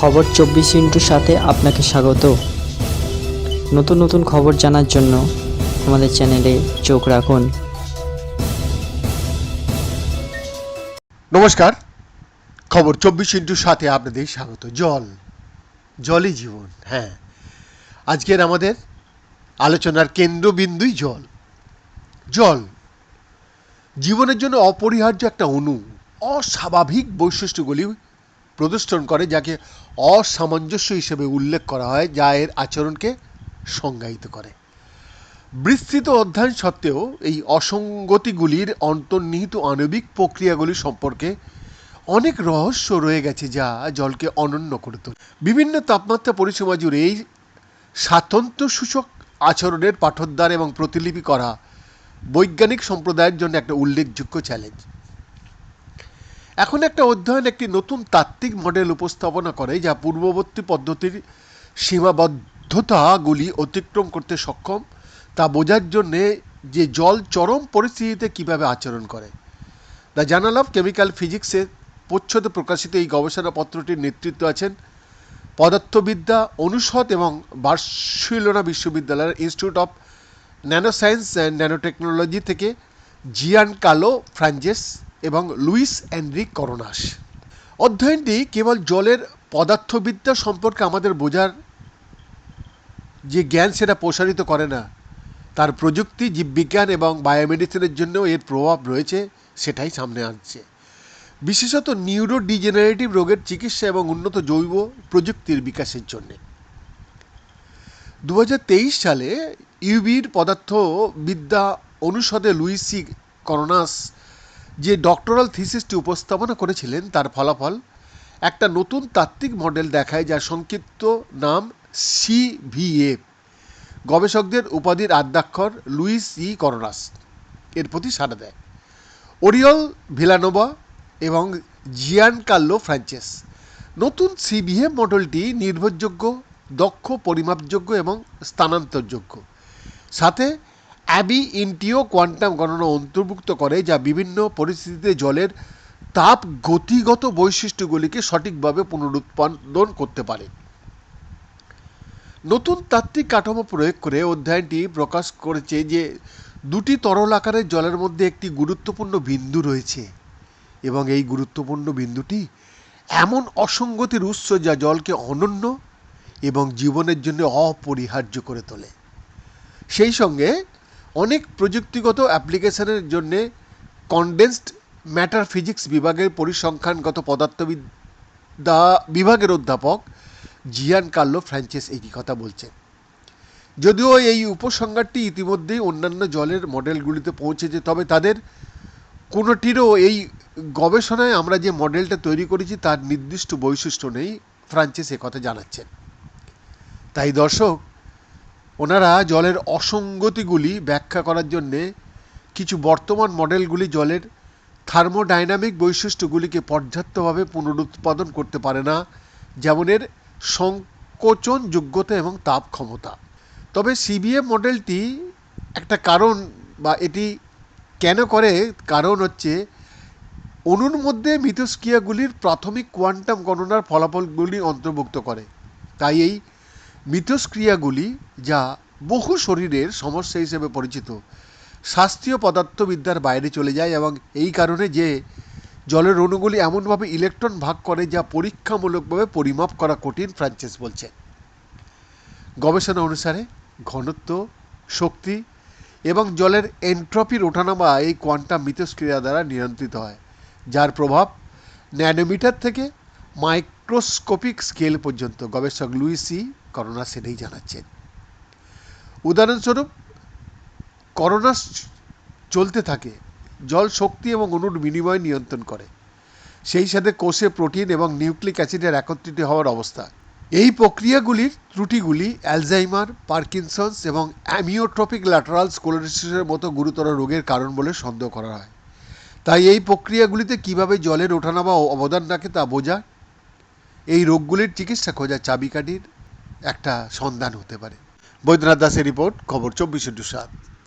খবর চব্বিশ ইন্টুর সাথে আপনাকে স্বাগত। নতুন নতুন খবর জানার জন্য আমাদের চ্যানেলে চোখ রাখুন। নমস্কার। খবর চব্বিশ ইন্টুর সাথে আপনাদের স্বাগত। জল। জলই জীবন হ্যাঁ। আজকের আমাদের আলোচনার কেন্দ্রবিন্দুই জল। জল জীবনের জন্য অপরিহার্য একটা অণু, অস্বাভাবিক বৈশিষ্ট্যগুলি প্রদর্শন করে, যাকে অসামঞ্জস্য হিসেবে উল্লেখ করা হয়, যা এর আচরণকে সংজ্ঞায়িত করে। বিস্তৃত অধ্যয়ন সত্ত্বেও, এই অসঙ্গতিগুলির অন্তর্নিহিত আণবিক প্রক্রিয়াগুলি সম্পর্কে অনেক রহস্য রয়ে গেছে, যা জলকে অনন্য করে তোলে। বিভিন্ন তাপমাত্রা পরিসীমা জুড়ে এই স্বাতন্ত্র্য সূচক আচরণের পাঠোদ্ধার এবং প্রতিলিপি করা বৈজ্ঞানিক সম্প্রদায়ের জন্য একটা উল্লেখযোগ্য চ্যালেঞ্জ এখন একটা অধ্যয়ন একটি নতুন তাত্ত্বিক মডেল উপস্থাপনা করে, যা পূর্ববর্তী পদ্ধতির সীমাবদ্ধতাগুলি অতিক্রম করতে সক্ষম। তা বোঝার জন্যে যে জল চরম পরিস্থিতিতে কীভাবে আচরণ করে। দ্য জার্নাল অফ কেমিক্যাল ফিজিক্সের প্রচ্ছদে প্রকাশিত এই গবেষণাপত্রটির নেতৃত্ব আছেন পদার্থবিদ্যা, অনুষদ এবং বার্সিলোনা বিশ্ববিদ্যালয়ের Institute of Nanoscience and Nanotechnology থেকে জিয়ান কালো ফ্রাঞ্জেস এবং লুইস অ্যান্ড্রিক করোনাস। অধ্যয়নটি কেবল জলের পদার্থবিদ্যা সম্পর্কে আমাদের বোঝার যে জ্ঞান সেটা প্রসারিত করে না, তার প্রযুক্তি, জীববিজ্ঞান এবং বায়োমেডিসিনের জন্যও এর প্রভাব রয়েছে, সেটাই সামনে আনছে। বিশেষত নিউরো ডিজেনারেটিভ রোগের চিকিৎসা এবং উন্নত জৈব প্রযুক্তির বিকাশের জন্যে। দু হাজার তেইশ সালে ইউবির পদার্থবিদ্যা অনুষদে লুইসি করোনাস যে ডক্টরাল থিসিসটি উপস্থাপনা করেছিলেন, তার ফলাফল একটা নতুন তাত্ত্বিক মডেল দেখায় যার সংক্ষিপ্ত নাম সিভিএ গবেষকদের উপাধির আদ্যাক্ষর লুইস ই করোনাস। এর প্রতি সাড়া দেয়। ওরিয়ল ভিলানোভা এবং জিয়ান কার্লো ফ্রাঞ্চেস। নতুন সিবিএ মডেলটি নির্ভরযোগ্য, দক্ষ, পরিমাপযোগ্য এবং স্থানান্তরযোগ্য। সাথে অ্যাবি ইন্টিও কোয়ান্টাম গণনা অন্তর্ভুক্ত করে যা বিভিন্ন পরিস্থিতিতে জলের তাপ গতিগত বৈশিষ্ট্যগুলিকে সঠিকভাবে পুনরুৎপাদন করতে পারে। নতুন তাত্ত্বিক কাঠামো প্রয়োগ করে অধ্যয়নটি প্রকাশ করেছে যে দুটি তরল আকারের জলের মধ্যে একটি গুরুত্বপূর্ণ বিন্দু রয়েছে এবং এই গুরুত্বপূর্ণ বিন্দুটি এমন অসঙ্গতির উৎস যা জলকে অনন্য এবং জীবনের জন্য অপরিহার্য করে তোলে। সেই সঙ্গে অনেক প্রযুক্তিগত অ্যাপ্লিকেশনের জন্য কনডেন্সড ম্যাটার ফিজিক্স বিভাগের পরিসংখ্যানগত পদার্থবিদ্যা বিভাগের অধ্যাপক জিয়ান কার্লো ফ্রাঞ্চেস এই কথা বলছেন। যদিও এই উপসংহারটি ইতিমধ্যেই অন্যান্য জলের মডেলগুলিতে পৌঁছেছে, তবে তাদের কোনোটিরও এই গবেষণায় আমরা যে মডেলটা তৈরি করেছি তার নির্দিষ্ট বৈশিষ্ট্য নেই ফ্রান্সিস কথা জানাচ্ছেন। তাই দর্শক ওনারা জলের অসঙ্গতিগুলি ব্যাখ্যা করার জন্যে কিছু বর্তমান মডেলগুলি জলের থার্মোডাইনামিক বৈশিষ্ট্যগুলিকে পর্যাপ্তভাবে পুনরুৎপাদন করতে পারে না, যেমন এর সংকোচন যোগ্যতা এবং তাপ ক্ষমতা। তবে সিবিএ মডেলটি একটা কারণ বা এটি কেন করে? কারণ হচ্ছে অণুর মধ্যে মিথস্ক্রিয়াগুলির প্রাথমিক কোয়ান্টাম গণনার ফলাফলগুলি অন্তর্ভুক্ত করে। তাই এই মিথস্ক্রিয়াগুলি যা বহু শরীরের সমস্যা হিসেবে পরিচিত। শাস্ত্রীয় পদার্থবিদ্যার বাইরে চলে যায় এবং এই কারণে যে জলের অণুগুলি এমনভাবে ইলেকট্রন ভাগ করে যা পরীক্ষামূলকভাবে পরিমাপ করা কঠিন, ফ্রান্সিস বলছেন গবেষণা অনুসারে ঘনত্ব, শক্তি এবং জলের এন্ট্রপির ওঠানামা এই কোয়ান্টাম মিথস্ক্রিয়া দ্বারা নিয়ন্ত্রিত হয়, যার প্রভাব ন্যানোমিটার থেকে মাইক্রোস্কোপিক স্কেল পর্যন্ত। গবেষক লুইসি করোনা সেটাই জানাচ্ছেন। উদাহরণস্বরূপ, করোনা চলতে থাকে, জল শক্তি এবং অণুর বিনিময় নিয়ন্ত্রণ করে। সেই সাথে কোষে প্রোটিন এবং নিউক্লিক অ্যাসিডের একত্রিত হওয়ার অবস্থা। এই প্রক্রিয়াগুলির ত্রুটিগুলি অ্যালজাইমার, পার্কিনসন্স এবং অ্যামিওট্রপিক ল্যাটারাল স্কোলোরিসিসের মতো গুরুতর রোগের কারণ বলে সন্দেহ করা হয়। তাই এই প্রক্রিয়াগুলিতে কীভাবে জলের ওঠানামা অবদান রাখে তা বোঝা। এই রোগগুলির চিকিৎসা খোঁজা চাবিকাঠির একটা সন্ধান হতে পারে। বৈদ্যনাথ দাসের রিপোর্ট খবর চব্বিশ ইন্টু সাত